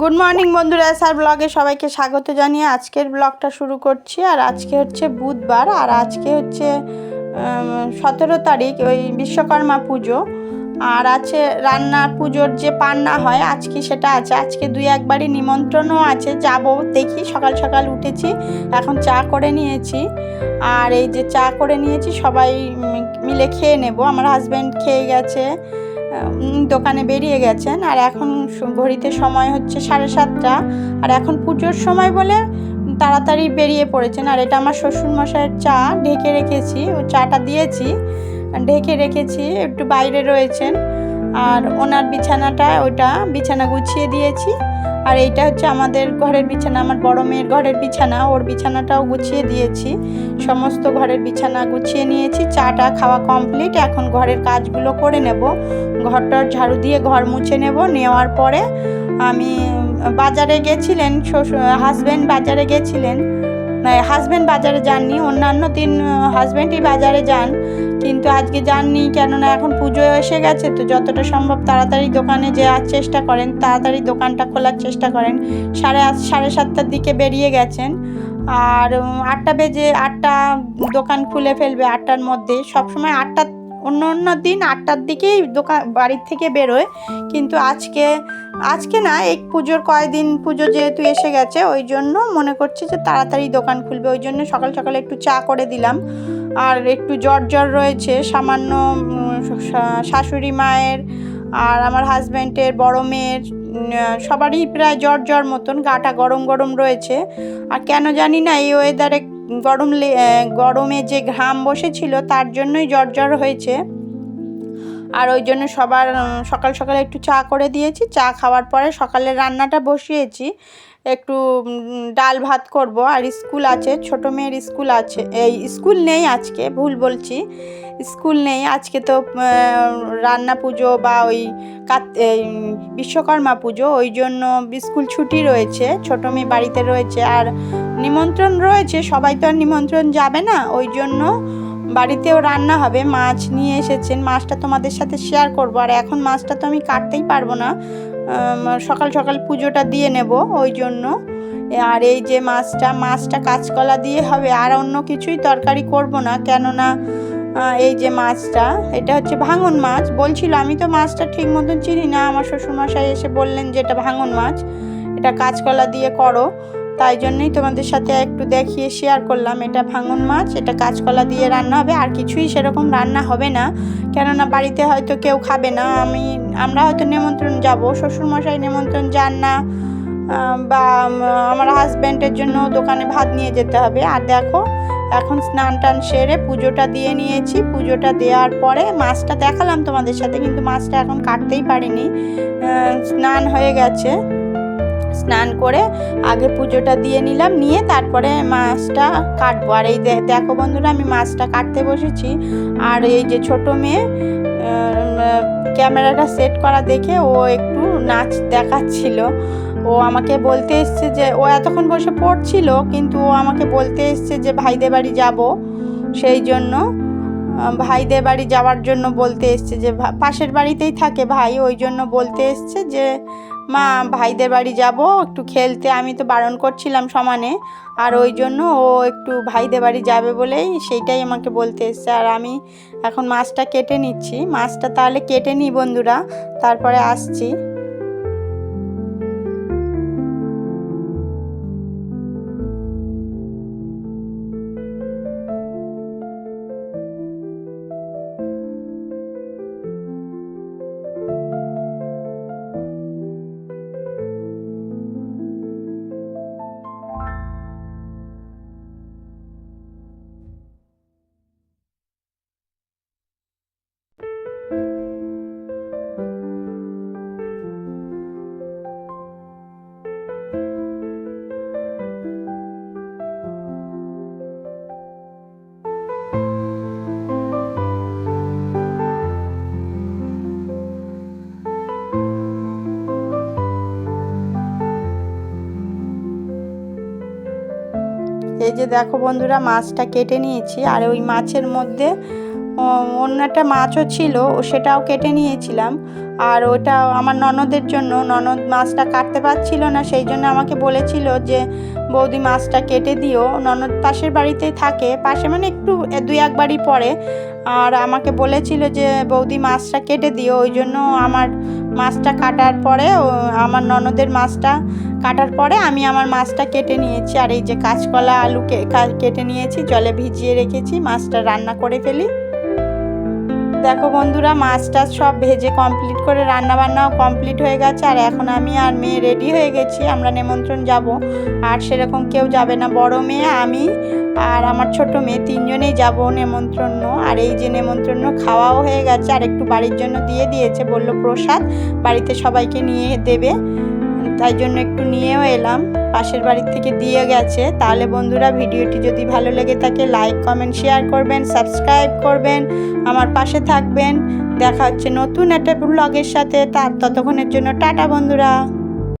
Good morning বন্ধুরা। Sir ব্লগে সবাইকে স্বাগত জানিয়ে আজকের ব্লগটা শুরু করছি। আর আজকে হচ্ছে বুধবার, আর আজকে হচ্ছে সতেরো তারিখ, ওই বিশ্বকর্মা পুজো। আর আছে রান্না পুজোর যে পান্না হয়, আজকে সেটা আছে। আজকে দুই একবারই নিমন্ত্রণও আছে। যাব দেখি, সকাল সকাল উঠেছি, এখন চা করে নিয়েছি। আর এই যে চা করে নিয়েছি, সবাই মিলে খেয়ে নেব। আমার হাজব্যান্ড খেয়ে গেছে। দোকানে বেরিয়ে গেছেন আর এখন ঘড়িতে সময় হচ্ছে সাড়ে সাতটা। আর এখন পুজোর সময় বলে তাড়াতাড়ি বেরিয়ে পড়েছেন। আর এটা আমার শ্বশুরমশাইয়ের চা, ঢেকে রেখেছি। ও চাটা দিয়েছি, ঢেকে রেখেছি, একটু বাইরে রয়েছেন। আর ওনার বিছানাটা, ওটা বিছানা গুছিয়ে দিয়েছি। আর এইটা হচ্ছে আমাদের ঘরের বিছানা, আমার বড় মেয়ের ঘরের বিছানা। ওর বিছানাটাও গুছিয়ে দিয়েছি। সমস্ত ঘরের বিছানা গুছিয়ে নিয়েছি, চাটা খাওয়া কমপ্লিট এখন ঘরের কাজগুলো করে নেব। ঘরটার ঝাড়ু দিয়ে ঘর মুছে নেব। নেওয়ার পরে আমি বাজারে গেছিলেন হাজব্যান্ড বাজারে গেছিলেন। হাজব্যান্ড বাজারে যাননি, অন্যান্য দিন হাজব্যান্ডই বাজারে যান। কিন্তু আজকে যাননি, কেননা এখন পুজো এসে গেছে, তো যতটা সম্ভব তাড়াতাড়ি দোকানে যাওয়ার চেষ্টা করেন, তাড়াতাড়ি দোকানটা খোলার চেষ্টা করেন। সাড়ে সাড়ে সাতটার দিকে বেরিয়ে গেছেন, আর আটটা বেজে আটটা দোকান খুলে ফেলবে আটটার মধ্যে। সবসময় আটটা, অন্য অন্য দিন আটটার দিকেই দোকান বাড়ির থেকে বেরোয়, কিন্তু আজকে আজকে না, এই পুজোর কয়দিন পুজো যেহেতু এসে গেছে, ওই জন্য মনে করছি যে তাড়াতাড়ি দোকান খুলবে, ওই জন্য সকাল সকালে একটু চা করে দিলাম। আর একটু জ্বর জ্বর রয়েছে, সামান্য শাশুড়ি মায়ের আর আমার হাজব্যান্ডের বড় মেয়ের সবারই প্রায় জ্বর জ্বর মতন, গাটা গরম গরম রয়েছে। আর কেন জানি না, এই ওয়েদারে গরম গরমে যে ঘাম বসেছিল, তার জন্যই জ্বর জ্বর হয়েছে। আর ওই জন্য সবার সকাল সকালে একটু চা করে দিয়েছি। চা খাওয়ার পরে সকালে রান্নাটা বসিয়েছি। একটু ডাল ভাত করব। আর স্কুল আছে, ছোট মেয়ের স্কুল আছে। এই স্কুল নেই আজকে, ভুল বলছি। স্কুল নেই, আজকে তো রান্না পুজো বা ওই কাত বিশ্বকর্মা পুজো, ওই জন্য স্কুল ছুটি রয়েছে। ছোট মেয়ে বাড়িতে রয়েছে। আর নিমন্ত্রণ রয়েছে, সবাই তো আর নিমন্ত্রণ যাবে না, ওই জন্য বাড়িতেও রান্না হবে, মাছ নিয়ে এসেছেন, মাছটা তোমাদের সাথে শেয়ার করব। আর এখন মাছটা তো আমি কাটতেই পারব না। সকাল সকাল পুজোটা দিয়ে নেব ওই জন্য। আর এই যে মাছটা মাছটা কাঁচকলা দিয়ে হবে, আর অন্য কিছুই তরকারি করব না। কেননা এই যে মাছটা, এটা হচ্ছে ভাঙন মাছ। বলছিল, আমি তো মাছটা ঠিক মতন চিনি না। আমার শ্বশুরমশাই এসে বললেন যে, এটা ভাঙন মাছ, এটা কাঁচকলা দিয়ে করো। তাই জন্যই তোমাদের সাথে একটু দেখিয়ে শেয়ার করলাম। এটা ভাঙন মাছ, এটা কাঁচকলা দিয়ে রান্না হবে, আর কিছুই সেরকম রান্না হবে না। কেননা বাড়িতে হয়তো কেউ খাবে না। আমি, আমরা হয়তো নিমন্ত্রণ যাব, শ্বশুরমশাই নিমন্ত্রণ যান না। বা আমার হাজব্যান্ডের জন্য দোকানে ভাত নিয়ে যেতে হবে। আর দেখো, এখন স্নান টান সেরে পুজোটা দিয়ে নিয়েছি। পুজোটা দেওয়ার পরে মাছটা দেখালাম তোমাদের সাথে, কিন্তু মাছটা এখন কাটতেই পারিনি। স্নান হয়ে গেছে। স্নান করে আগে পুজোটা দিয়ে নিলাম, নিয়ে তারপরে মাছটা কাটবো। আর এই দেখো বন্ধুরা, আমি মাছটা কাটতে বসেছি। আর এই যে ছোট মেয়ে ক্যামেরাটা সেট করা দেখে ও একটু নাচ দেখাচ্ছিল। ও আমাকে বলতে এসছে যে, ও এতক্ষণ বসে পড়ছিল, কিন্তু ও আমাকে বলতে এসছে যে, ভাইদের বাড়ি যাব। সেই জন্য ভাইদের বাড়ি যাওয়ার জন্য বলতে এসছে যে পাশের বাড়িতেই থাকে ভাই, ওই জন্য বলতে এসছে যে মা, ভাইদের বাড়ি যাব, একটু খেলতে। আমি তো বারণ করছিলাম সমানে। আর ওই জন্য ও একটু ভাইদের বাড়ি যাবে বলেই সেইটাই আমাকে বলতে এসছে। আর আমি এখন মাছটা কেটে নিচ্ছি। মাছটা তাহলে কেটে নিই বন্ধুরা। তারপরে আসছি। এই যে দেখো বন্ধুরা, মাছটা কেটে নিয়েছি। আর ওই মাছের মধ্যে অন্য একটা মাছও ছিল সেটাও কেটে নিয়েছিলাম। আর ওটা আমার ননদের জন্য, ননদ মাছটা কাটতে পারছিল না, সেই জন্য আমাকে বলেছিল যে, বৌদি, মাছটা কেটে দিও। ননদ পাশের বাড়িতেই থাকে, পাশে মানে একটু দুই, এক বাড়ি পরে। আর আমাকে বলেছিল যে, বৌদি, মাছটা কেটে দিও। ওই জন্য আমার মাছটা কাটার পরে আমার ননদের মাছটা কাটার পরে আমি আমার মাছটা কেটে নিয়েছি। আর এই যে কাঁচকলা আলু কেটে নিয়েছি, জলে ভিজিয়ে রেখেছি, মাছটা রান্না করে ফেলি। দেখো বন্ধুরা, মাছটা সব ভেজে কমপ্লিট করে রান্না বান্নাও কমপ্লিট হয়ে গেছে। আর এখন আমি আর মেয়ে রেডি হয়ে গেছি, আমরা নেমন্ত্রণ যাব। আর সেরকম কেউ যাবে না, বড় মেয়ে, আমি আর আমার ছোট মেয়ে, তিনজনেই যাব নেমন্ত্রণ। আর এই যে নেমন্ত্রণ খাওয়াও হয়ে গেছে, আর একটু বাড়ির জন্য দিয়ে দিয়েছে, বলল প্রসাদ, বাড়িতে সবাইকে নিয়ে দেবে। তাই জন্য একটু নিয়েও এলাম। পাশের বাড়ির থেকে দিয়ে গেছে। তাহলে বন্ধুরা ভিডিওটি যদি ভালো লেগে থাকে লাইক কমেন্ট শেয়ার করবেন সাবস্ক্রাইব করবেন, আমার পাশে থাকবেন। দেখা হচ্ছে নতুন একটা ব্লগের সাথে। তার ততক্ষণের জন্য টাটা বন্ধুরা।